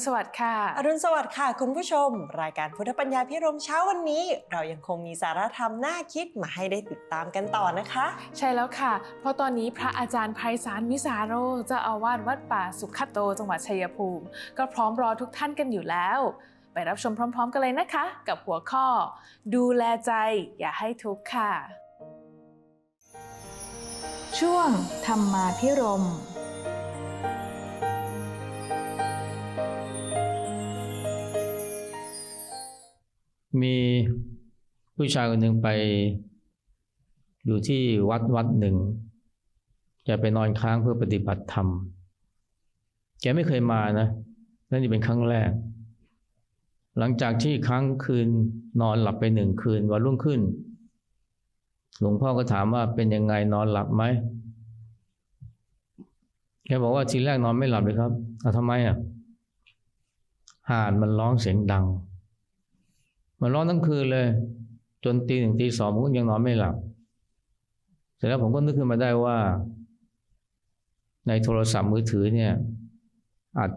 ณสวัสดิ์ค่ะ อรุณสวัสดิ์ค่ะ คุณผู้ชม รายการพุทธปัญญาพิรมเช้าวันนี้ เรายังคงมีสาระธรรมน่าคิดมาให้ได้ติดตามกันต่อนะคะ ใช่แล้วค่ะ เพราะตอนนี้พระอาจารย์ไพศาลวิสาโรเจ้าอาวาสวัดป่าสุขโตจังหวัดชัยภูมิ ก็พร้อมรอทุกท่านกันอยู่แล้ว ไปรับชมพร้อม ๆ กันเลยนะคะ กับหัวข้อ ดูแลใจอย่าให้ทุกข์ค่ะ ช่วงธรรมาพิรม มีผู้ชายคนหนึ่งไป อยู่ที่วัดวัดหนึ่งแกไปนอนค้างเพื่อปฏิบัติธรรม แกไม่เคยมานะ นั่นนี่เป็นครั้งแรก หลังจากที่ครั้งคืนนอนหลับไปหนึ่งคืนวันรุ่งขึ้น หลวงพ่อก็ถามว่าเป็นยังไงนอนหลับไหมแกบอกว่าทีแรกนอนไม่หลับเลยครับเอาทำไมอะห่านมันร้องเสียงดัง มันร้องทั้งคืนเลย จนตีหนึ่งตีสองผมก็ยังนอนไม่หลับ เสร็จแล้วผมก็นึกขึ้นมาได้ว่า ในโทรศัพท์มือถือเนี่ยอัด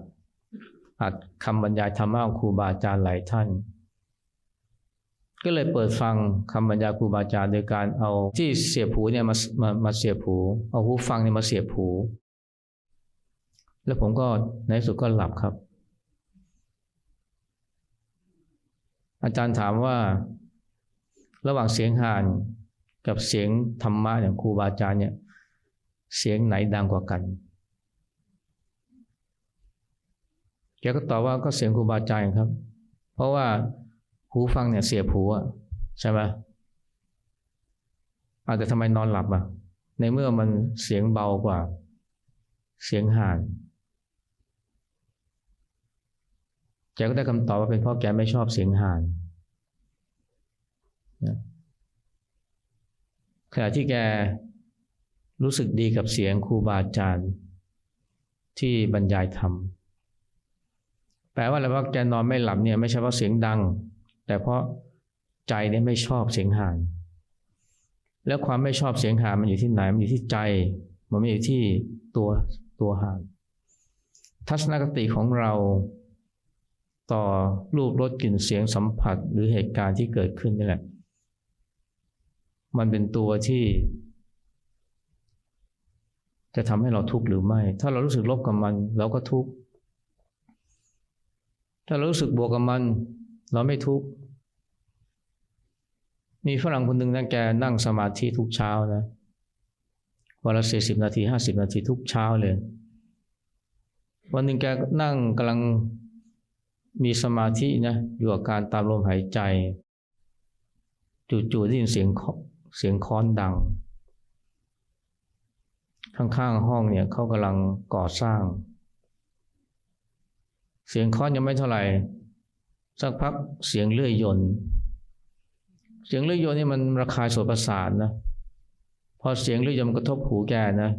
อัดคำบรรยายธรรมะของครูบาอาจารย์หลายท่าน ก็เลยเปิดฟังคำบรรยายครูบาอาจารย์โดยการเอาที่เสียบหูเนี่ยมามามาเสียบหูเอาหูฟังเนี่ยมาเสียบหูแล้วผมก็ในที่สุดก็หลับครับ อาจารย์ถามว่า ระหว่างเสียงห่านกับเสียงธรรมะอย่างครูบาอาจารย์เนี่ยเสียงไหนดังกว่ากันแกก็ตอบว่าก็เสียงครูบาอาจารย์ครับ เพราะว่าหูฟังเนี่ยเสียบหูอะใช่ไหมอาจจะทำไมนอนหลับอะในเมื่อมันเสียงเบากว่า เสียงห่าน แกก็ได้คำตอบว่าเป็นเพราะแกไม่ชอบเสียงห่านนะขณะที่แกรู้สึกดีกับเสียงครูบาอาจารย์ที่บรรยายธรรม แปลว่าอะไรว่าแกนอนไม่หลับเนี่ยไม่ใช่เพราะเสียงดัง แต่เพราะใจเนี่ยไม่ชอบเสียงห่าน แล้วความไม่ชอบเสียงห่านมันอยู่ที่ไหน มันอยู่ที่ใจ มันไม่อยู่ที่ตัวตัวห่าน ทัศนคติของเรา ต่อรูปรสกลิ่นเสียงสัมผัสหรือเหตุการณ์ที่เกิดขึ้นนี่แหละ มันเป็นตัวที่ จะทำให้เราทุกข์หรือไม่ ถ้าเรารู้สึกลบกับมันเราก็ทุกข์ ถ้าเรารู้สึกบวกกับมัน เราไม่ทุกข์ มีฝรั่งคนหนึ่งนะแกนั่งสมาธิทุกเช้านะวันละสี่สิบนาทีห้าสิบนาทีทุกเช้าเลย วันหนึ่งแกนั่งกำลัง มีสมาธินะอยู่กับการตามลมหายใจ จู่ๆได้ยินเสียงเสียงค้อนดัง ข้างๆห้องเนี่ยเขากำลังก่อสร้าง เสียงค้อนยังไม่เท่าไหร่ สักพักเสียงเลื่อยยนต์ เสียงเลื่อยยนต์นี่มันระคายโสตประสาทนะพอเสียงเลื่อยยนต์มันกระทบหูแกนะ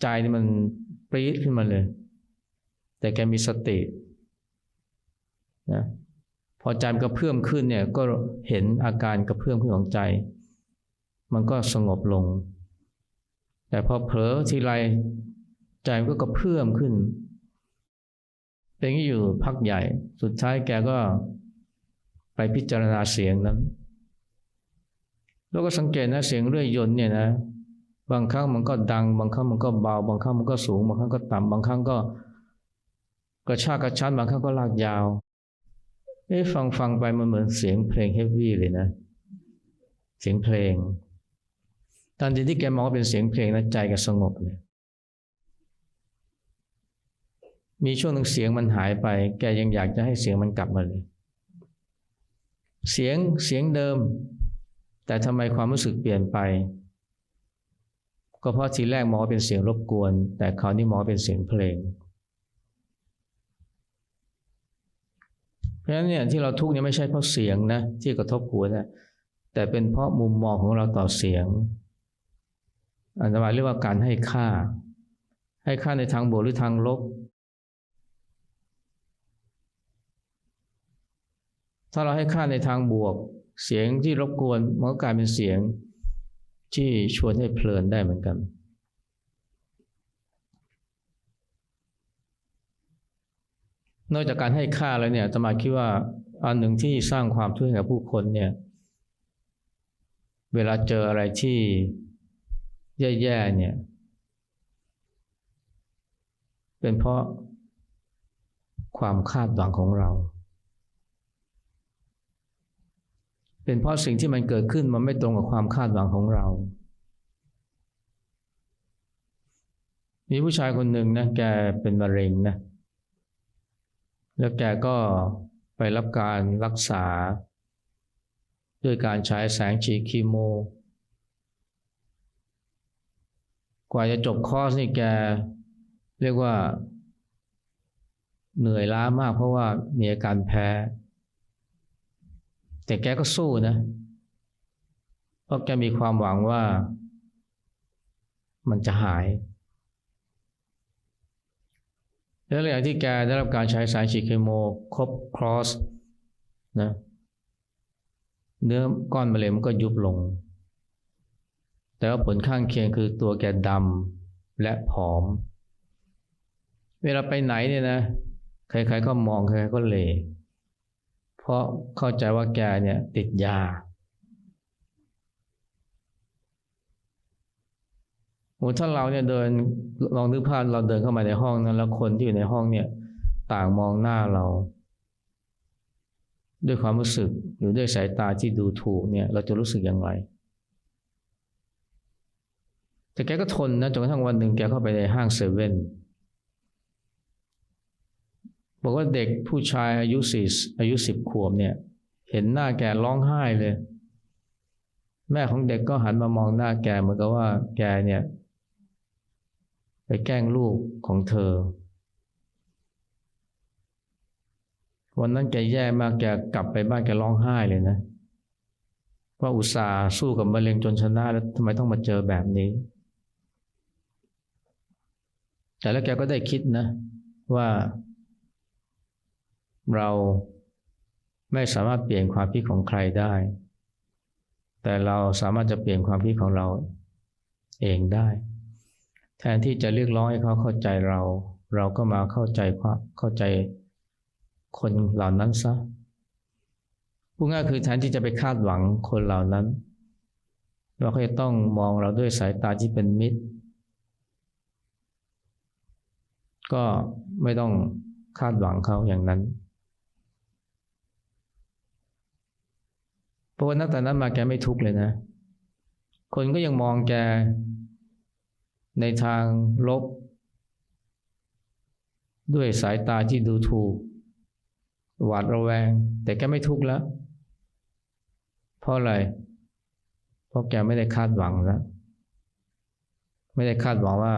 ใจนี่มันปรี๊ดขึ้นมาเลย แต่แกมีสตินะพอใจมันกระเพื่อมขึ้นเนี่ยก็เห็นอาการกระเพื่อมขึ้นของใจ มันก็สงบลง แต่พอเผลอทีไรใจมันก็กระเพื่อมขึ้น เป็นอย่างนี้อยู่พักใหญ่ สุดท้ายแกก็ไปพิจารณาเสียงนั้น แล้วก็สังเกตนะเสียงเรื่อยยนต์เนี่ยนะ บางครั้งมันก็ดัง บางครั้งมันก็เบา บางครั้งมันก็สูง บางครั้งก็ต่ำบางครั้งก็ กระชากกระชั้นบางครั้งก็ลากยาวเอ๊ะฟังฟังไปมันเหมือนเสียงเพลงเฮฟวี่เลยนะ เสียงเพลงตอนที่แกมองว่าเป็นเสียงเพลงนะใจก็สงบเลยมีช่วงหนึ่งเสียงมันหายไป แกยังอยากจะให้เสียงมันกลับมาเลย เสียงเสียงเดิม แต่ทำไมความรู้สึกเปลี่ยนไป ก็เพราะทีแรกมองว่าเป็นเสียงรบกวน แต่คราวนี้มองเป็นเสียงเพลง ราะฉะนั้นเนี่ยที่เราทุกข์เนี่ยไม่ใช่เพราะเสียงนะที่กระทบหูนะแต่เป็นเพราะมุมมองของเราต่อเสียงอันตรายเรียกว่าการให้ค่า ให้ค่าในทางบวกหรือทางลบ ถ้าเราให้ค่าในทางบวก เสียงที่รบกวนมันก็กลายเป็นเสียงที่ชวนให้เพลินได้เหมือนกัน นอกจากการให้ค่าแล้วเนี่ยอาตมาคิดว่าอันหนึ่งที่สร้างความทุกข์ให้กับผู้คนเนี่ย เวลาเจออะไรที่แย่ๆเนี่ย เป็นเพราะความคาดหวังของเรา เป็นเพราะสิ่งที่มันเกิดขึ้นมันไม่ตรงกับความคาดหวังของเรา มีผู้ชายคนหนึ่งนะแกเป็นมะเร็งนะ แล้วแกก็ไปรับการรักษา ด้วยการใช้แสงฉีดคีโม กว่าจะจบคอร์สนี่แกเรียกว่า เหนื่อยล้ามากเพราะว่ามีอาการแพ้ แต่แกก็สู้นะ เพราะแกมีความหวังว่ามันจะหาย แล้วหลังจากที่แกได้รับการใช้สารฉีดเคมีครบครอสนะเนื้อก้อนมะเร็งมันก็ยุบลง แต่ว่าผลข้างเคียงคือตัวแกดำและผอม เวลาไปไหนเนี่ยนะ ใครๆก็มองใครๆก็เหลเพราะเข้าใจว่าแกเนี่ยติดยา โอ้ถ้าเราเนี่ยเดินลองนึกภาพเราเดินเข้ามาในห้องนั้นแล้วคนที่อยู่ในห้องเนี่ย ต่างมองหน้าเรา ด้วยความรู้สึกหรือด้วยสายตาที่ดูถูกเนี่ย เราจะรู้สึกอย่างไร แต่แกก็ทนนะจนกระทั่งวันหนึ่งแกเข้าไปในห้างเซเว่นบอกว่าเด็กผู้ชายอายุสี่อายุสิบขวบเนี่ย เห็นหน้าแกร้องไห้เลย แม่ของเด็กก็หันมามองหน้าแกเหมือนกับว่าแกเนี่ย ไปแกล้งลูกของเธอ วันนั้นแกแย่มากแกกลับไปบ้านแกร้องไห้เลยนะ ว่าอุตส่าห์สู้กับมะเร็งจนชนะแล้วทำไมต้องมาเจอแบบนี้ แต่แล้วแกก็ได้คิดนะ ว่า เราไม่สามารถเปลี่ยนความคิดของใครได้ แต่เราสามารถจะเปลี่ยนความคิดของเราเองได้ แทนที่จะเรียกร้องให้เขาเข้าใจเรา เราก็มาเข้าใจความเข้าใจคนเหล่านั้นซะพูดง่ายคือแทนที่จะไปคาดหวังคนเหล่านั้น เราก็จะต้องมองเราด้วยสายตาที่เป็นมิตร ก็ไม่ต้องคาดหวังเขาอย่างนั้นเพราะว่านับแต่นั้นมาแกไม่ทุกข์เลยนะ คนก็ยังมองแก ในทางลบ ด้วยสายตาที่ดูถูก หวาดระแวง แต่แกไม่ทุกข์แล้ว เพราะอะไร เพราะแกไม่ได้คาดหวังแล้วไม่ได้คาดหวังว่า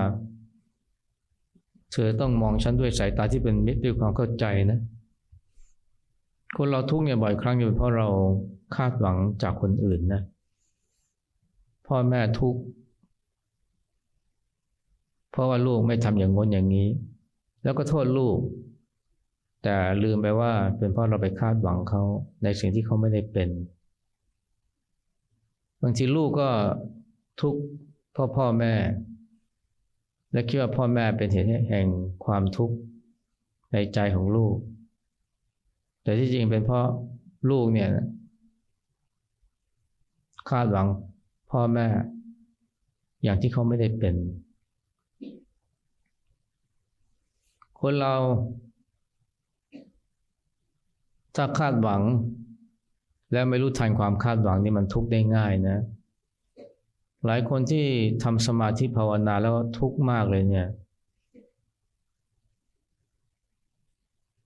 เธอต้องมองฉันด้วยสายตาที่เป็นมิตรด้วยความเข้าใจนะ คนเราทุกข์เนี่ยบ่อยครั้งอยู่เพราะเราคาดหวังจากคนอื่นนะ พ่อแม่ทุกข์ เพราะว่าลูกไม่ทำอย่างงนอย่างนี้ แล้วก็โทษลูก แต่ลืมไปว่าเป็นเพราะเราไปคาดหวังเขาในสิ่งที่เขาไม่ได้เป็น บางทีลูกก็ทุกข์เพราะพ่อแม่ และคิดว่าพ่อแม่เป็นเหตุแห่งความทุกข์ในใจของลูก แต่ที่จริงเป็นเพราะลูกเนี่ยคาดหวังพ่อแม่ อย่างที่เขาไม่ได้เป็น คนเรา ถ้าคาดหวัง แล้วไม่รู้ทันความคาดหวังนี่มันทุกข์ได้ง่ายนะ หลายคนที่ทำสมาธิภาวนาแล้วทุกข์มากเลยเนี่ย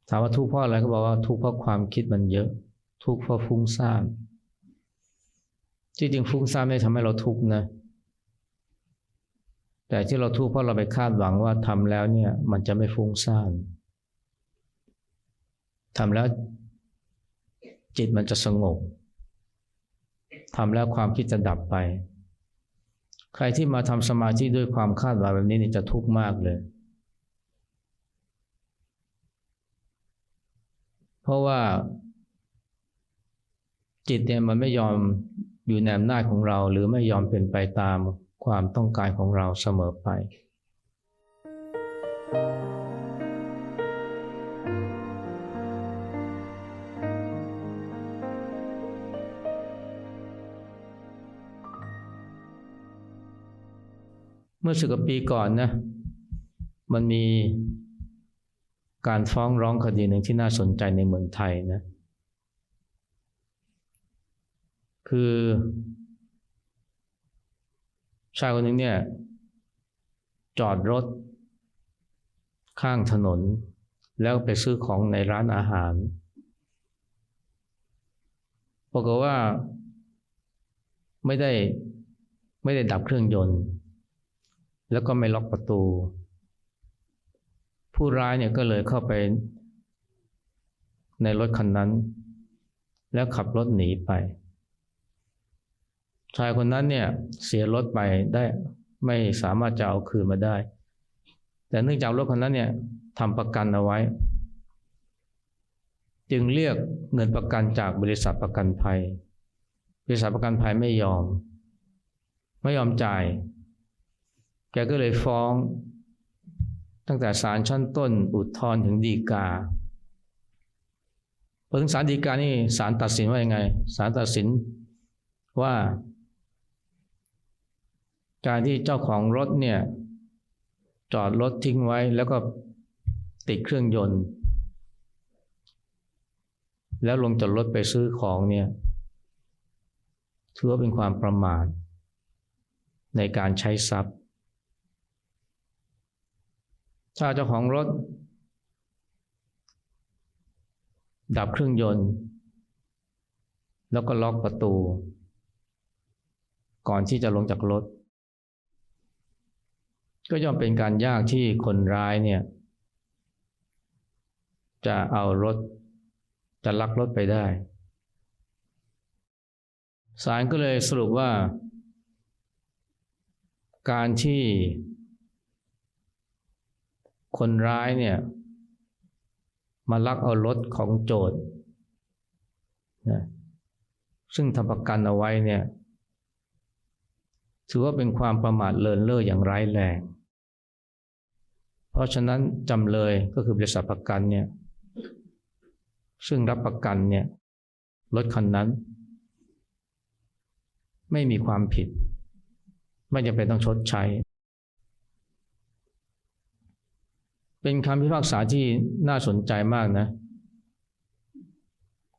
ถามว่าทุกข์เพราะอะไรก็บอกว่าทุกข์เพราะความคิดมันเยอะ ทุกข์เพราะฟุ้งซ่านที่จริงฟุ้งซ่านไม่ทำให้เราทุกข์นะ แต่ที่เราทุกข์เพราะเราไปคาดหวังว่าทำแล้วเนี่ยมันจะไม่ฟุ้งซ่านทำแล้วจิตมันจะสงบทำแล้วความคิดจะดับไป ใครที่มาทำสมาธิด้วยความคาดหวังแบบนี้นี่จะทุกข์มากเลย เพราะว่า จิตเนี่ยมันไม่ยอมอยู่ในอำนาจของเรา หรือไม่ยอมเป็นไปตาม ความต้องการของเราเสมอไป เมื่อสิบกว่าปีก่อนนะ มันมีการฟ้องร้องคดีหนึ่งที่น่าสนใจในเมืองไทยนะ คือ ชายคนหนึ่งเนี่ย จอดรถ ข้างถนน แล้วไปซื้อของในร้านอาหารปรากฏว่าไม่ได้ไม่ได้ดับเครื่องยนต์ แล้วก็ไม่ล็อกประตู ผู้ร้ายเนี่ยก็เลยเข้าไป ในรถคันนั้น แล้วขับรถหนีไป ชายคนนั้นเนี่ยเสียรถไปได้ไม่สามารถจะเอาคืนมาได้ แต่เนื่องจากรถคนนั้นเนี่ยทำประกันเอาไว้ จึงเรียกเงินประกันจากบริษัทประกันภัย บริษัทประกันภัยไม่ยอม ไม่ยอมจ่าย แกก็เลยฟ้อง ตั้งแต่ศาลชั้นต้นอุทธรณ์ถึงฎีกาพอถึงศาลฎีกานี่ศาลตัดสินว่ายังไงศาลตัดสินว่า การที่เจ้าของรถเนี่ย จอดรถทิ้งไว้แล้วก็ติดเครื่องยนต์ แล้วลงจากรถไปซื้อของเนี่ยถือว่าเป็นความประมาทในการใช้ทรัพย์ ถ้าเจ้าของรถ ดับเครื่องยนต์ แล้วก็ล็อกประตู ก่อนที่จะลงจากรถ ก็ย่อมเป็นการยากที่คนร้ายเนี่ย จะเอารถ จะลักรถไปได้ศาลก็เลยสรุปว่า การที่ คนร้ายเนี่ย มาลักเอารถของโจทย์นะซึ่งทำประกันเอาไว้เนี่ย ถือว่าเป็นความประมาทเลินเล่ออย่างร้ายแรง เพราะฉะนั้นจำเลยก็คือบริษัทประกันเนี่ยซึ่งรับประกันเนี่ยรถคันนั้น ไม่มีความผิด ไม่จำเป็นต้องชดใช้ เป็นคำพิพากษาที่น่าสนใจมากนะ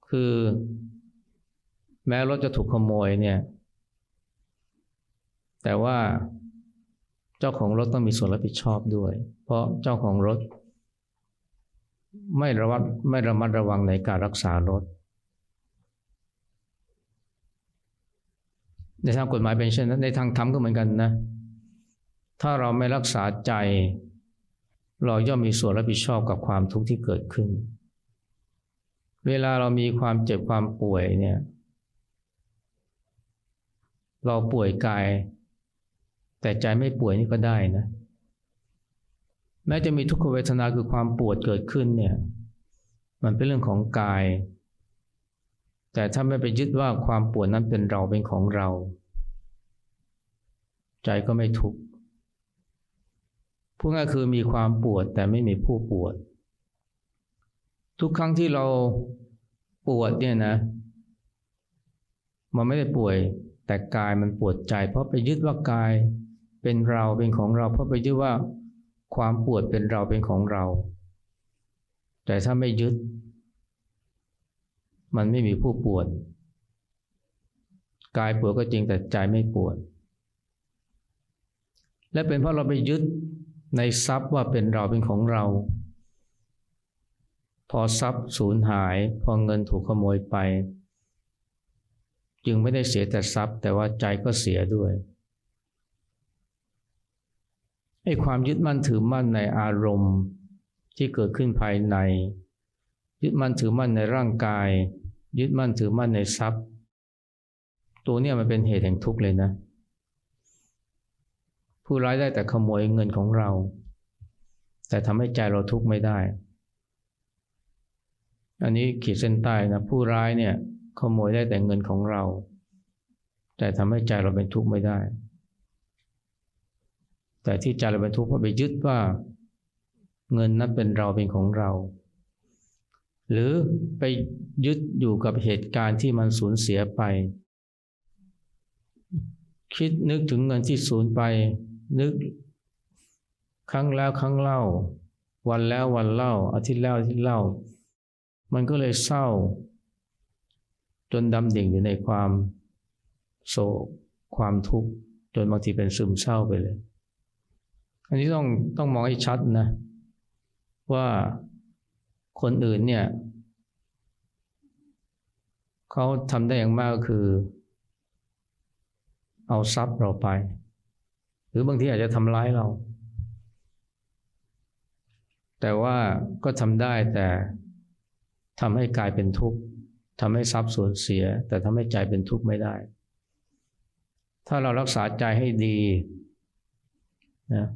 คือแม้รถจะถูกขโมยเนี่ย แต่ว่า เจ้าของรถต้องมีส่วนรับผิดชอบด้วย เพราะเจ้าของรถ ไม่ระวัดไม่ระมัดระวังในการรักษารถ ในทางกฎหมายเป็นเช่นนั้นในทางธรรมก็เหมือนกันนะ ถ้าเราไม่รักษาใจ เราย่อมมีส่วนรับผิดชอบกับความทุกข์ที่เกิดขึ้น เวลาเรามีความเจ็บความป่วยเนี่ย เราป่วยกาย แต่ใจไม่ป่วยนี่ก็ได้นะ แม้จะมีทุกขเวทนาคือความปวดเกิดขึ้นเนี่ย มันเป็นเรื่องของกาย แต่ถ้าไม่ไปยึดว่าความปวดนั้นเป็นเราเป็นของเรา ใจก็ไม่ทุกข์พูดง่ายคือมีความปวดแต่ไม่มีผู้ปวด ทุกครั้งที่เราปวดเนี่ยนะ มันไม่ได้ป่วย แต่กายมันปวดใจ เพราะไปยึดว่ากาย เป็นเราเป็นของเรา เพราะไปยึดว่าความปวดเป็นเราเป็นของเรา แต่ถ้าไม่ยึด มันไม่มีผู้ปวดกายปวดก็จริงแต่ใจไม่ปวด และเป็นเพราะเราไปยึดในทรัพย์ว่าเป็นเราเป็นของเรา พอทรัพย์สูญหาย พอเงินถูกขโมยไป จึงไม่ได้เสียแต่ทรัพย์ แต่ว่าใจก็เสียด้วย ไอ้ความยึดมั่นถือมั่นในอารมณ์ที่เกิดขึ้นภายใน ยึดมั่นถือมั่นในร่างกาย ยึดมั่นถือมั่นในทรัพย์ ตัวเนี่ยมันเป็นเหตุแห่งทุกข์เลยนะ ผู้ร้ายได้แต่ขโมยเงินของเรา แต่ทำให้ใจเราทุกข์ไม่ได้ อันนี้ขีดเส้นใต้นะผู้ร้ายเนี่ยขโมยได้แต่เงินของเรา แต่ทำให้ใจเราเป็นทุกข์ไม่ได้ แต่ที่ใจเราเป็นทุกข์เพราะไปยึดว่าเงินนั้นเป็นเราเป็นของเรา หรือไปยึดอยู่กับเหตุการณ์ที่มันสูญเสียไป คิดนึกถึงเงินที่สูญไป นึกครั้งแล้วครั้งเล่า วันแล้ววันเล่า อาทิตย์แล้วอาทิตย์เล่า มันก็เลยเศร้า จนดำดิ่งอยู่ในความโศกความทุกข์จนบางทีเป็นซึมเศร้าไปเลย อันนี้ต้องต้องมองให้ชัดนะ ว่าคนอื่นเนี่ยเขาทำได้อย่างมากก็คือ เอาทรัพย์เราไป หรือบางทีอาจจะทำร้ายเรา แต่ว่าก็ทำได้แต่ทำให้กลายเป็นทุกข์ทำให้ทรัพย์สูญเสีย แต่ทำให้ใจเป็นทุกข์ไม่ได้ ถ้าเรารักษาใจให้ดีนะ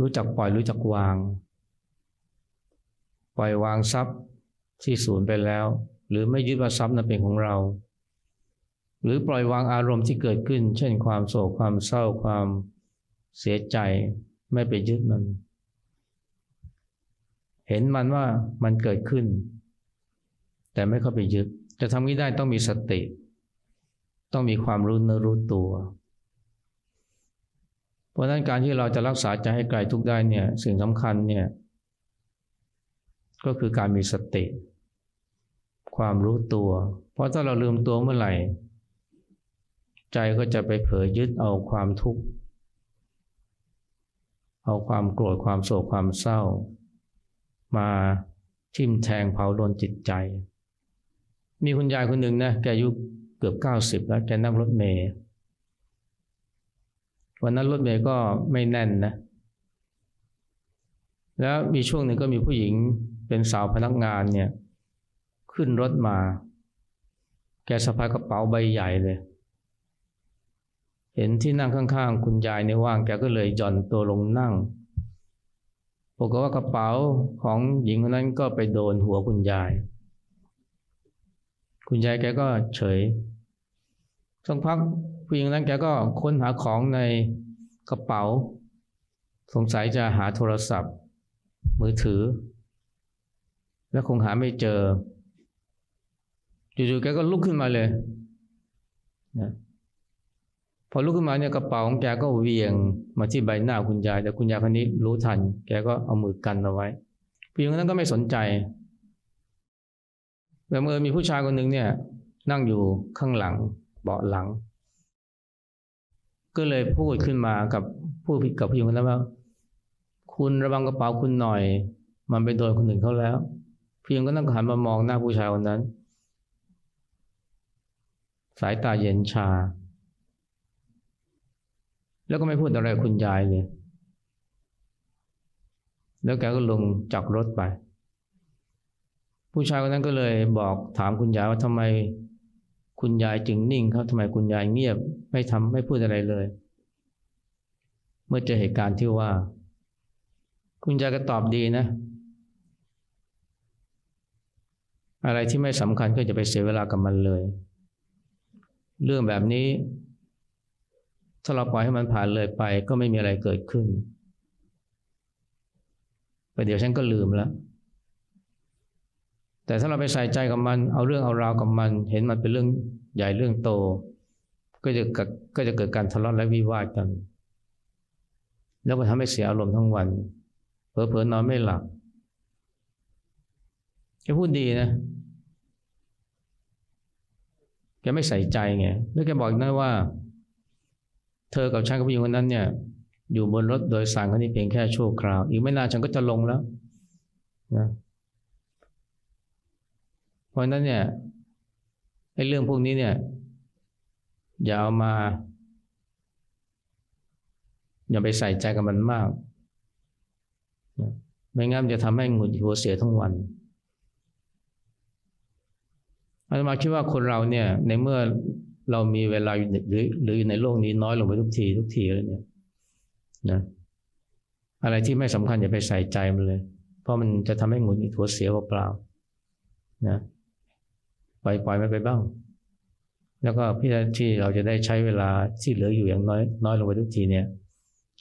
รู้จักปล่อยรู้จักวาง ปล่อยวางทรัพย์ที่สูญไปแล้ว หรือไม่ยึดว่าทรัพย์นั้นเป็นของเรา หรือปล่อยวางอารมณ์ที่เกิดขึ้น เช่นความโศกความเศร้าความเสียใจไม่ไปยึดมัน เห็นมันว่ามันเกิดขึ้น แต่ไม่เข้าไปยึด จะทำนี้ได้ต้องมีสติ ต้องมีความรู้เนื้อรู้ตัว เพราะนั้นการที่เราจะรักษาใจให้ไกลทุกได้เนี่ยสิ่งสำคัญเนี่ยก็คือการมีสติ ความรู้ตัว เพราะถ้าเราลืมตัวเมื่อไหร่ ใจก็จะไปเผยยึดเอาความทุกข์ เอาความโกรธความโศกความเศร้า มาทิ่มแทงเผาโดนจิตใจ มีคุณยายคนหนึ่งนะแกอายุเกือบเก้าสิบแล้วแกนั่งรถเมย์ วันนั้นรถเมย์ก็ไม่แน่นนะ แล้วมีช่วงหนึ่งก็มีผู้หญิงเป็นสาวพนักงานเนี่ย ขึ้นรถมา แกสะพายกระเป๋าใบใหญ่เลย เห็นที่นั่งข้างๆ คุณยายในว่างแกก็เลยหย่อนตัวลงนั่งปรากฏว่ากระเป๋าของหญิงคนนั้นก็ไปโดนหัวคุณยาย คุณยายแกก็เฉยสักพัก ผู้หญิงนั้นแกก็ค้นหาของในกระเป๋า สงสัยจะหาโทรศัพท์ มือถือ แล้วคงหาไม่เจอจู่ๆแกก็ลุกขึ้นมาเลยนะพอลุกขึ้นมาเนี่ยกระเป๋าของแกก็เวียงมาที่ใบหน้าคุณยาย แต่คุณยายคนนี้รู้ทัน แกก็เอามือกันเอาไว้ผู้หญิงคนนั้นก็ไม่สนใจแบบเมื่อมีผู้ชายคนหนึ่งเนี่ย นั่งอยู่ข้างหลังเบาะหลัง ก็เลยพูดขึ้นมากับผู้ผิดกับผู้หญิงคนนั้นว่า คุณระวังกระเป๋าคุณหน่อย มันไปโดนคนอื่นเขาแล้วผู้หญิงก็นั่งหันมามองหน้าผู้ชายคนนั้น สายตาเย็นชา แล้วก็ไม่พูดอะไรคุณยายเลยแล้วแกก็ลงจากรถไป ผู้ชายคนนั้นก็เลยบอกถามคุณยายว่าทำไม คุณยายจึงนิ่งครับทำไมคุณยายเงียบ ไม่ทำไม่พูดอะไรเลย เมื่อเจอเหตุการณ์ที่ว่า คุณยายก็ตอบดีนะ อะไรที่ไม่สำคัญก็จะไปเสียเวลากับมันเลย เรื่องแบบนี้ ถ้าเราปล่อยให้มันผ่านเลยไป ก็ไม่มีอะไรเกิดขึ้นไปเดี๋ยวฉันก็ลืมแล้ว แต่ถ้าเราไปใส่ใจกับมัน เอาเรื่องเอาราวกับมัน เห็นมันเป็นเรื่องใหญ่เรื่องโต ก็จะก,ก็จะเกิดการทะเลาะและวิวาทกัน แล้วก็ทำให้เสียอารมณ์ทั้งวันเผลอๆนอนไม่หลับแกพูดดีนะแกไม่ใส่ใจไงแล้วแกบอกนะว่า เธอกับฉันกับผู้หญิงคนนั้นเนี่ย อยู่บนรถโดยสารคันนี้เพียงแค่ชั่วคราว อีกไม่นานฉันก็จะลงแล้วนะ ราะนั้นเนี่ยไอ้เรื่องพวกนี้เนี่ย อย่าเอามา อย่าไปใส่ใจกับมันมากนะไม่งั้นจะทำให้หงุดหัวเสียทั้งวันอาตมาคิดว่าคนเราเนี่ย ในเมื่อเรามีเวลาหรือหรืออยู่ในโลกนี้น้อยลงไปทุกที ทุกทีแล้วเนี่ยนะอะไรที่ไม่สำคัญอย่าไปใส่ใจมันเลย เพราะมันจะทำให้หงุดหงิดหัวเสียเปล่าๆนะ ปล่อยปล่อยมันไปบ้าง แล้วก็พี่ที่เราจะได้ใช้เวลาที่เหลืออยู่อย่างน้อยน้อยลงไปทุกทีเนี่ย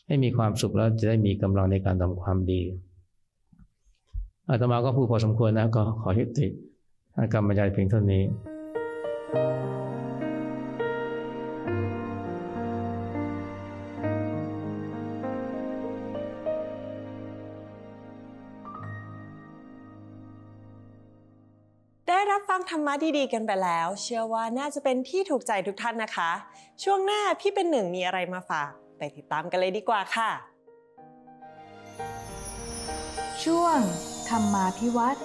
ให้มีความสุขแล้วจะได้มีกำลังในการทำความดีอาตมาก็พูดพอสมควรนะก็ขอยุติการบรรยายเพียงเท่านี้ รับฟังธรรมะดีๆกันไปแล้ว เชื่อว่าน่าจะเป็นที่ถูกใจทุกท่านนะคะ ช่วงหน้าพี่เป็นหนึ่งมีอะไรมาฝาก ไปติดตามกันเลยดีกว่าค่ะ ช่วง ธรรมาพิวัตร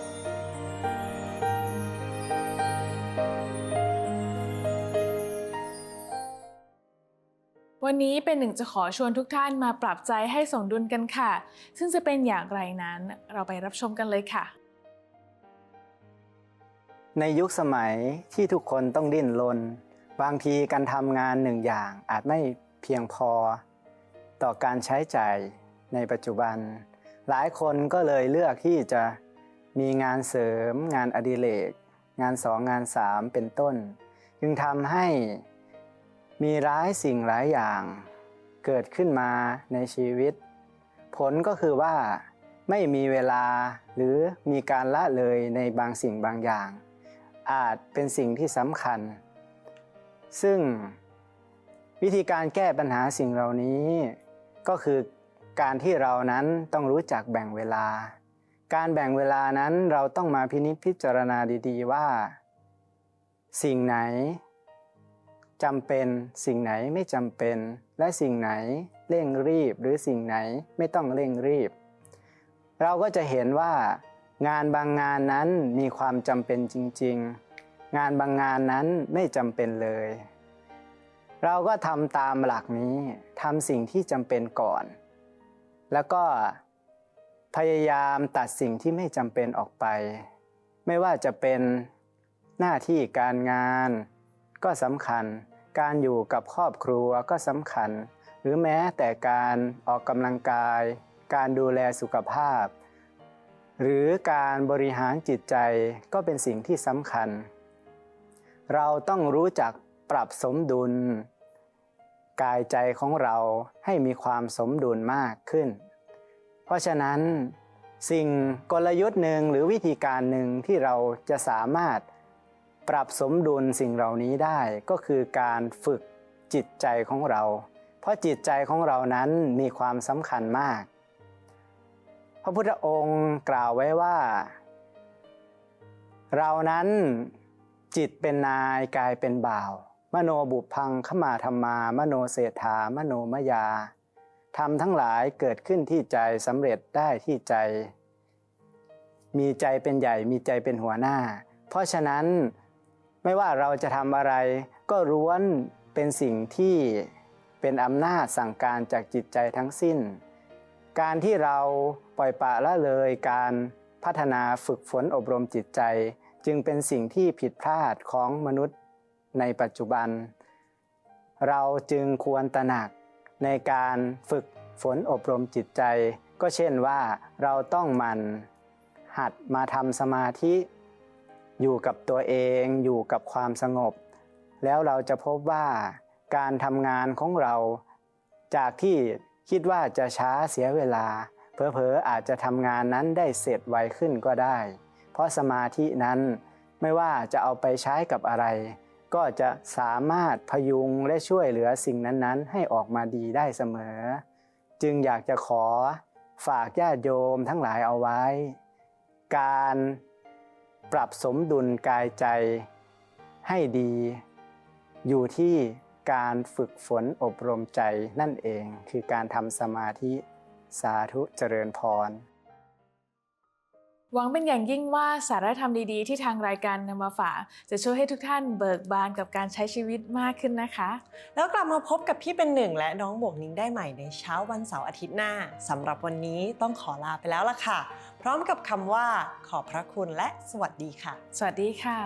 วันนี้เป็นหนึ่งจะขอชวนทุกท่านมาปรับใจให้สมดุลกันค่ะ ซึ่งจะเป็นอย่างไรนั้นเราไปรับชมกันเลยค่ะ ในยุคสมัยที่ทุกคนต้องดิ้นรนบางทีการทำงานหนึ่งอย่างอาจไม่เพียงพอ ต่อการใช้จ่ายในปัจจุบัน หลายคนก็เลยเลือกที่จะมีงานเสริม งานอดิเรกงานสองงานสามเป็นต้น จึงทำให้มีร้ายสิ่งหลายอย่าง เกิดขึ้นมาในชีวิต ผลก็คือว่าไม่มีเวลาหรือมีการละเลยในบางสิ่งบางอย่าง อาจเป็นสิ่งที่สำคัญ ซึ่งวิธีการแก้ปัญหาสิ่งเหล่านี้ ก็คือการที่เรานั้นต้องรู้จักแบ่งเวลา การแบ่งเวลานั้นเราต้องมาพินิจพิจารณาดี ๆ ว่า สิ่งไหนจำเป็นสิ่งไหนไม่จำเป็น และสิ่งไหนเร่งรีบหรือสิ่งไหนไม่ต้องเร่งรีบ เราก็จะเห็นว่า งานบางงานนั้นมีความจำเป็นจริง ๆ งานบางงานนั้นไม่จำเป็นเลย เราก็ทำตามหลักนี้ทำสิ่งที่จำเป็นก่อน แล้วก็พยายามตัดสิ่งที่ไม่จำเป็นออกไป ไม่ว่าจะเป็นหน้าที่การงาน ก็สำคัญ การอยู่กับครอบครัวก็สำคัญ หรือแม้แต่การออกกำลังกาย การดูแลสุขภาพ หรือการบริหารจิตใจก็เป็นสิ่งที่สำคัญ เราต้องรู้จักปรับสมดุล กายใจของเราให้มีความสมดุลมากขึ้น เพราะฉะนั้น สิ่งกลยุทธ์หนึ่งหรือวิธีการหนึ่งที่เราจะสามารถปรับสมดุลสิ่งเหล่านี้ได้ก็คือการฝึกจิตใจของเรา เพราะจิตใจของเรานั้นมีความสำคัญมาก พระพุทธองค์กล่าวไว้ว่า เรานั้นจิตเป็นนายกายเป็นบ่าว มโนบุพังขมาธรรมา มโนเศรษฐามโนมยาทำทั้งหลายเกิดขึ้นที่ใจสำเร็จได้ที่ใจ มีใจเป็นใหญ่มีใจเป็นหัวหน้า เพราะฉะนั้นไม่ว่าเราจะทำอะไร ก็ล้วนเป็นสิ่งที่เป็นอำนาจสั่งการจากจิตใจทั้งสิ้น การที่เรา ปล่อยปะละเลยการพัฒนาฝึกฝนอบรมจิตใจ จึงเป็นสิ่งที่ผิดพลาดของมนุษย์ในปัจจุบัน เราจึงควรตระหนักในการฝึกฝนอบรมจิตใจ ก็เช่นว่าเราต้องมันหัดมาทำสมาธิ อยู่กับตัวเองอยู่กับความสงบ แล้วเราจะพบว่าการทำงานของเรา จากที่คิดว่าจะช้าเสียเวลา เพอเพอๆอาจจะทำงานนั้นได้เสร็จไวขึ้นก็ได้ เพราะสมาธินั้นไม่ว่าจะเอาไปใช้กับอะไร ก็จะสามารถพยุงและช่วยเหลือสิ่งนั้นๆ ให้ออกมาดีได้เสมอ จึงอยากจะขอฝากญาติโยมทั้งหลายเอาไว้ การปรับสมดุลกายใจให้ดี อยู่ที่การฝึกฝนอบรมใจนั่นเองคือการทำสมาธิ สาธุเจริญพร หวังเป็นอย่างยิ่งว่าสาระธรรมดีๆ ที่ทางรายการนำมาฝากจะช่วยให้ทุกท่านเบิกบานกับการใช้ชีวิตมากขึ้นนะคะ แล้วกลับมาพบกับพี่เป็นหนึ่งและน้องบวกนิ้งได้ใหม่ในเช้าวันเสาร์อาทิตย์หน้าสำหรับวันนี้ต้องขอลาไปแล้วล่ะค่ะ พร้อมกับคำว่าขอบพระคุณและสวัสดีค่ะ สวัสดีค่ะ